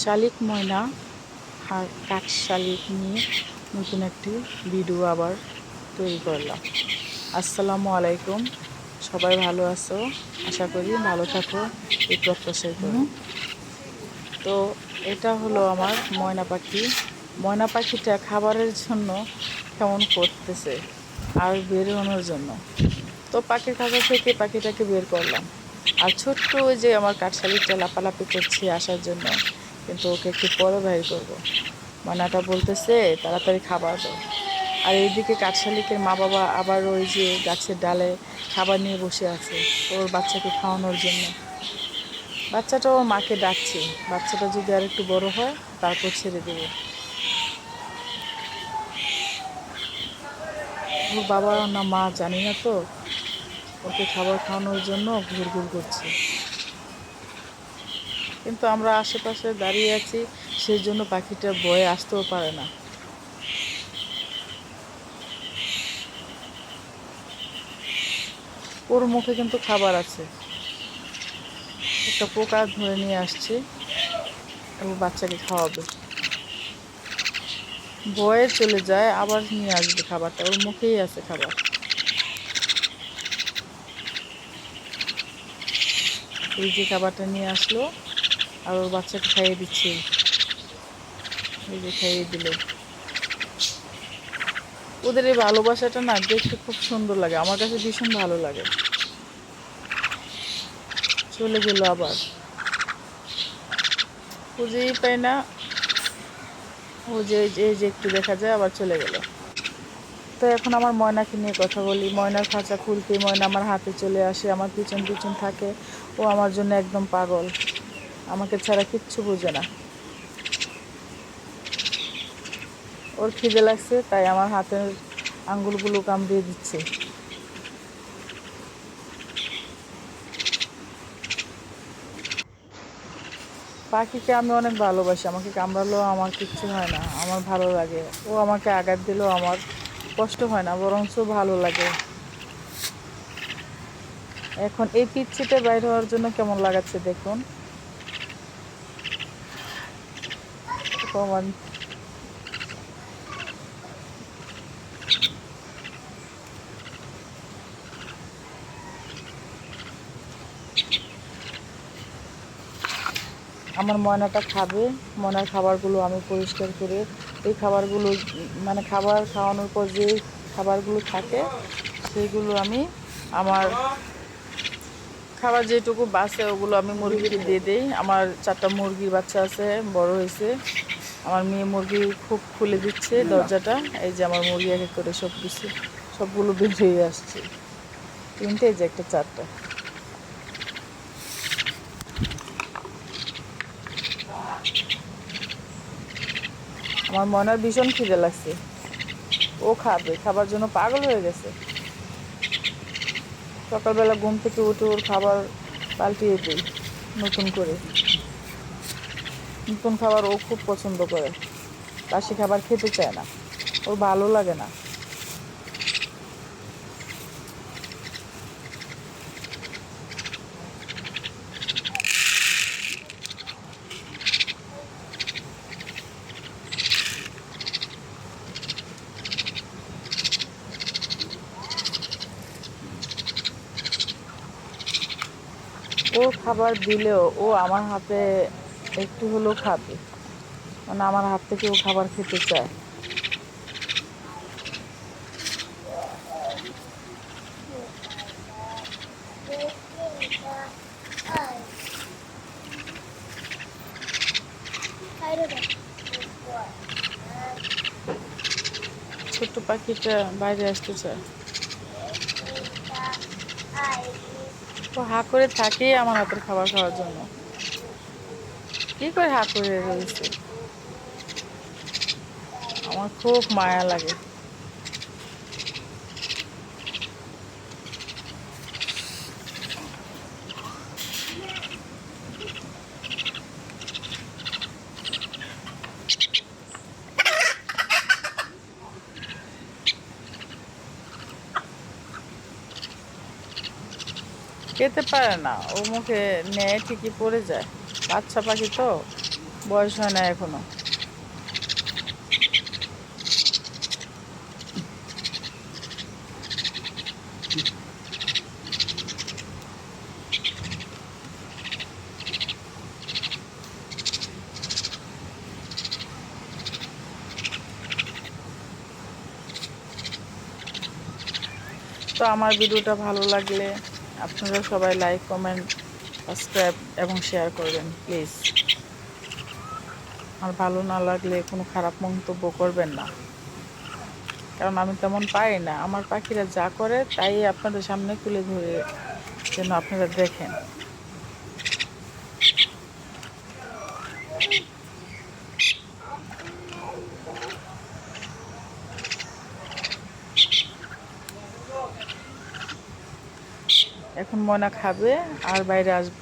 শালিক ময়না আর কাঠ শালিক নিয়ে নতুন একটি ভিডিও আবার তৈরি করলাম। আসসালামু আলাইকুম। সবাই ভালো আছো? আশা করি ভালো থাকো এই প্রত্যাশাই করি। তো এটা হলো আমার ময়না পাখি। ময়না পাখিটা খাবারের জন্য কেমন করতেছে আর বেরোনোর জন্য? তো পাখির খাঁচা থেকে পাখিটাকে বের করলাম। আর ছোট্ট ওই যে আমার কাঠশালিকটা লাপালাপি করছে আসার জন্য কিন্তু ওকে একটু পরে বাইর করব। ময়নাটা বলতেছে, তাড়াতাড়ি খাবার দাও। আর এইদিকে কাঠশালিকের মা বাবা আবার ওই যে গাছের ডালে খাবার নিয়ে বসে আছে, ওর বাচ্চাকে খাওয়ানোর জন্য। বাচ্চাটা ওর মাকে ডাকছে, বাচ্চাটা যদি আর একটু বড় হয়, তারপর ছেড়ে দেবে। ওর বাবা না মা জানি না তো, ওকে খাবার খাওয়ানোর জন্য ঘুর ঘুর করছে। কিন্তু আমরা আশেপাশে দাঁড়িয়ে আছি, সেই জন্য পাখিটা বয়ে আসতেও পারে না। ওর মুখে কিন্তু খাবার আছে। একটা পোকা ধরে নিয়ে আসছে, ও বাচ্চাকে খাওয়াবে। বয়ে চলে যায়, আবার নিয়ে আসবে খাবারটা। ওর মুখেই আছে খাবার। এই যে খাবারটা নিয়ে আসলো আর ওর বাচ্চাকে খাইয়ে দিচ্ছে। এই যে খাইয়ে দিল। ওদের এই ভালোবাসাটা না দেখতে খুব সুন্দর লাগে, আমার কাছে ভীষণ ভালো লাগে। চলে গেল আবার। খুঁজেই পাই না। ও যে, এই যে একটু দেখা যায়, আবার চলে গেল। তো এখন আমার ময়নাকে নিয়ে কথা বলি। ময়নার খাঁচা খুলতে ময়না আমার হাতে চলে আসে, আমার পিছন পিছন থাকে। ও আমার জন্য একদম পাগল। আমাকে ছাড়া কিচ্ছু বুঝে না। ওর খিদে লাগছে, তাই আমার হাতের আঙ্গুলগুলো কামড়িয়ে দিচ্ছে। পাখিকে আমি অনেক ভালোবাসি, আমাকে কামড়ালেও আমার কিচ্ছু হয় না, আমার ভালো লাগে। ও আমাকে আঘাত দিলেও আমার কষ্ট হয় না, বরঞ্চ ভালো লাগে। এখন এই পিচ্ছিতে বাইর হওয়ার জন্য কেমন লাগাচ্ছে দেখুন। কমান আমার ময়নাটা খাবে। ময়নার খাবারগুলো আমি পরিষ্কার করে এই খাবারগুলো মানে খাবার খাওয়ানোর পর যে খাবারগুলো থাকে সেইগুলো আমি আমার খাবার যেটুকু বাসে ওগুলো আমি মুরগিকে দিয়ে দিই। আমার চারটা মুরগির বাচ্চা আছে, বড় হয়েছে। আমার মেয়ে মুরগি খুব খুলে দিচ্ছে দরজাটা। এই যে আমার মুরগি এক করে সব কিছু সবগুলো বের হয়ে আসছে। তিনটে, এই যে একটা চারটা। আমার মনে হয় ভীষণ খিদে লাগছে। ও খাবে, খাবার জন্য পাগল হয়ে গেছে। সকালবেলা ঘুম থেকে উঠে ওর খাবার পাল্টিয়ে দিই, নতুন করে। নতুন খাবার ও খুব পছন্দ করে। বাসি খাবার খেতে চায় না। ওর ভালো লাগে না। ও খাবার দিলেও ও আমার হাতে একটু হলেও খাবে। মানে আমার হাত থেকে ও খাবার খেতে চায়। ছোট্ট পাখিটা বাইরে আসতে চায়। হা করে থাকে আমার হাতের খাবার খাওয়ার জন্য। কি করে হা করে আমার খুব মায়া লাগে। খেতে পারে না। ও মুখে নেয় ঠিকই পড়ে যায়। বাচ্চা পাখি তো বয়স হয় না এখনও। তো আমার ভিডিওটা ভালো লাগলে আপনারা সবাই লাইক কমেন্ট সাবস্ক্রাইব এবং শেয়ার করবেন প্লিজ আর ভালো না লাগলে কোনো খারাপ মন্তব্য করবেন না। কারণ আমি তেমন পাই না। আমার পাখিরা যা করে, তাই আপনাদের সামনে তুলে ধরে যেন আপনারা দেখেন। এখন ময়না খাবে আর বাইরে আসবে।